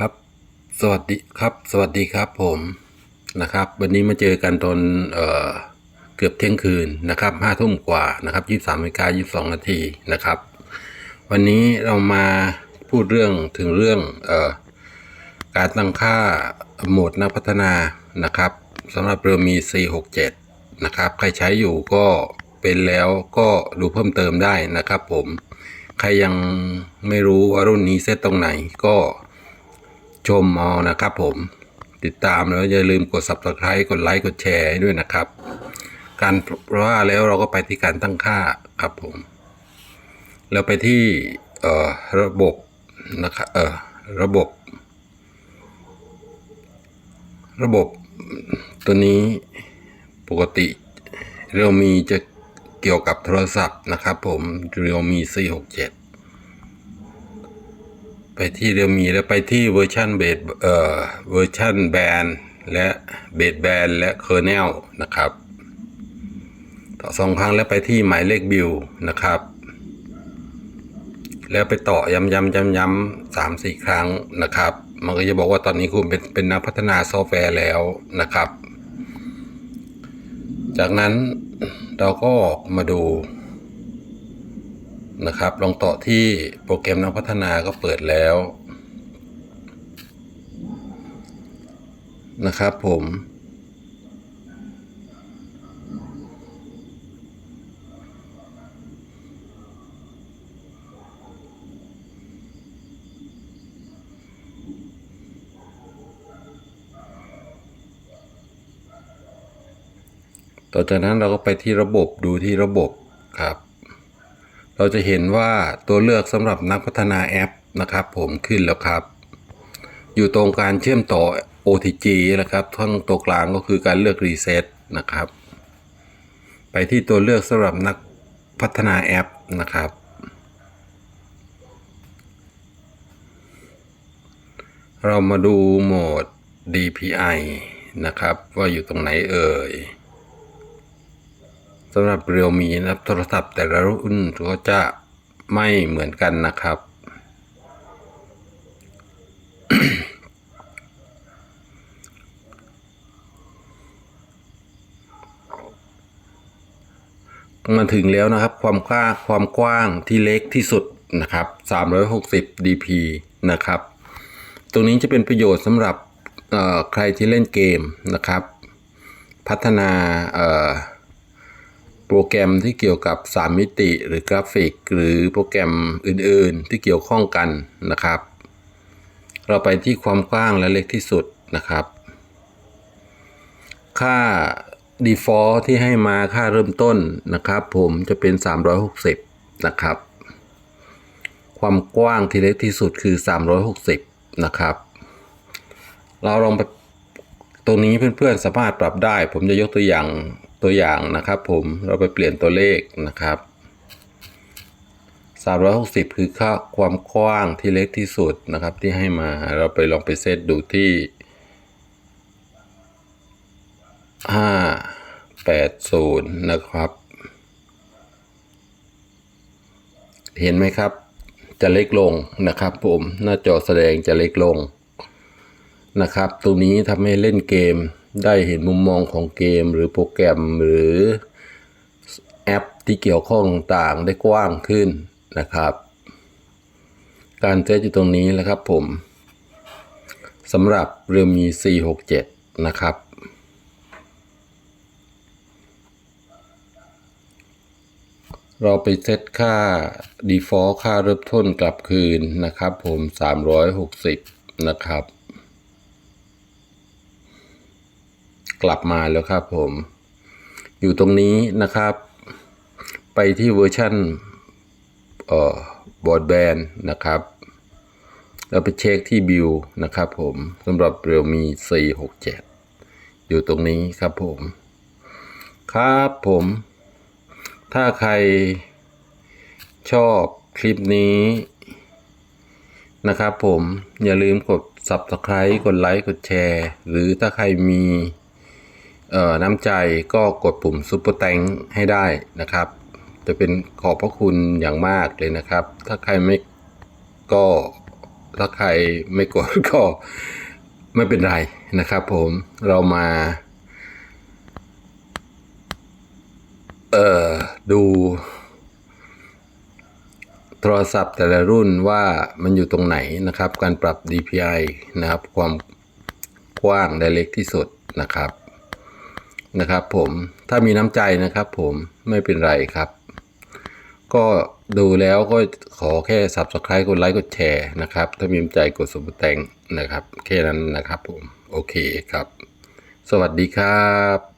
ครับ สวัสดีครับ สวัสดีครับผมนะครับ วันนี้มาเจอกันตอนเอ่อเกือบเที่ยงคืนนะครับห้าทุ่มกว่านะครับยี่สามนาฬิกายี่สองนาทีนะครับ วันนี้เรามาพูดเรื่องถึงเรื่องเอ่อการตั้งค่าโหมดนักพัฒนานะครับสำหรับเรือมี467 นะครับ ใครใช้อยู่ก็เป็นแล้วก็ดูเพิ่มเติมได้นะครับผม ใครยังไม่รู้ว่ารุ่นนี้เซตตรงไหนก็ ชมเอานะครับผมติดตามแล้วอย่าลืมกด subscribe กดไลค์กดแชร์ให้ด้วยนะครับ การเพราะว่าแล้วเราก็ไปที่การตั้งค่าครับผมเราไปที่เอ่อระบบนะครับเอ่อระบบ ระบบตัวนี้ปกติเรามีจะเกี่ยวกับโทรศัพท์นะครับผมเรียวมี 467 ไปที่เรียวมีแล้วไปที่เวอร์ชันเบสเอ่อเวอร์ชันแบนและเบสแบนและเคอร์เนลนะครับ ต่อสองครั้งแล้วไปที่หมายเลขบิลนะครับ แล้วไปต่อย้ำย้ำย้ำย้ำสามสี่ครั้งนะครับ มันก็จะบอกว่าตอนนี้คุณเป็นเป็นนักพัฒนาซอฟต์แวร์แล้วนะครับ จากนั้นเราก็มาดู นะครับลองต่อที่โปรแกรมนักพัฒนาก็เปิดแล้ว นะครับผมต่อจากนั้นเราก็ไปที่ระบบดูที่ระบบครับ เราจะเห็นว่าตัวเลือกสำหรับนักพัฒนาแอปนะครับ ผมขึ้นแล้วครับ อยู่ตรงการเชื่อมต่อ OTG นะครับทั้งตัวกลางก็คือการเลือกรีเซ็ตนะครับ ไปที่ตัวเลือกสำหรับนักพัฒนาแอปนะครับ เรามาดูโหมด DPI นะครับ ว่าอยู่ตรงไหนเอ่ย สำหรับเรียวมีนะครับโทรศัพท์แต่ละรุ่นก็จะไม่เหมือนกันนะครับ มาถึงแล้วนะครับ ความกว้างความกว้างที่เล็กที่สุดนะครับ 360 dp นะครับ ตรงนี้จะเป็นประโยชน์สำหรับใครที่เล่นเกมนะครับ พัฒนา โปรแกรมที่เกี่ยวกับ 3 มิติหรือกราฟิก หรือโปรแกรมอื่นๆ ที่เกี่ยวข้องกันนะครับ เราไปที่ความกว้างและเล็กที่สุดนะครับ ค่า default ที่ให้มาค่าเริ่มต้นนะครับ ผมจะเป็น 360 นะครับ ความกว้างที่เล็กที่สุดคือ 360 นะครับ เราลองไป ตรงนี้เพื่อนๆสามารถปรับได้ ผมจะยกตัวอย่างตัวอย่างนะครับ ผมเราไปเปลี่ยนตัวเลขนะครับ360 คือค่าความกว้างที่เล็กที่สุดนะครับที่ให้มาเราไปลองไปเซตดูที่ 580 นะครับ เห็นไหมครับ จะเล็กลงนะครับผมหน้าจอแสดงจะเล็กลง นะครับตรงนี้ทำให้เล่นเกมได้เห็นมุมมองของเกมหรือโปรแกรมหรือแอปที่เกี่ยวข้องต่างได้กว้างขึ้นนะครับ การเซตอยู่ตรงนี้แหละครับผมสำหรับเรือมี 467 นะครับ เราไปเซตค่า default ค่าเริ่มต้นกลับคืนนะครับผม 360 นะครับ กลับมาแล้วครับผม อยู่ตรงนี้นะครับ ไปที่เวอร์ชันเอ่อบอร์ดแบนนะครับแล้วไปเช็คที่บิลนะครับผมสำหรับเรียวมี 467 อยู่ตรงนี้ครับผม ครับผม ถ้าใครชอบคลิปนี้นะครับผมอย่าลืมกด Subscribe กดไลค์ กดแชร์ หรือถ้าใครมี น้ำใจก็กดปุ่มซุปเปอร์แตงให้ได้นะครับ จะเป็นขอบพระคุณอย่างมากเลยนะครับ ถ้าใครไม่ก็ถ้าใครไม่กดก็ไม่เป็นไรนะครับผมเรามาเอ่อดูโทรศัพท์แต่ละรุ่นว่ามันอยู่ตรงไหนนะครับ การปรับ DPI นะครับ ความกว้างและเล็กที่สุดนะครับ นะครับผมถ้ามีน้ำใจนะครับผมไม่เป็นไรครับ ก็ดูแล้วก็ขอแค่ Subscribe กดไลค์กดแชร์นะครับ ถ้ามีน้ำใจกดสมบแตงนะครับ แค่นั้นนะครับผม โอเคครับ สวัสดีครับ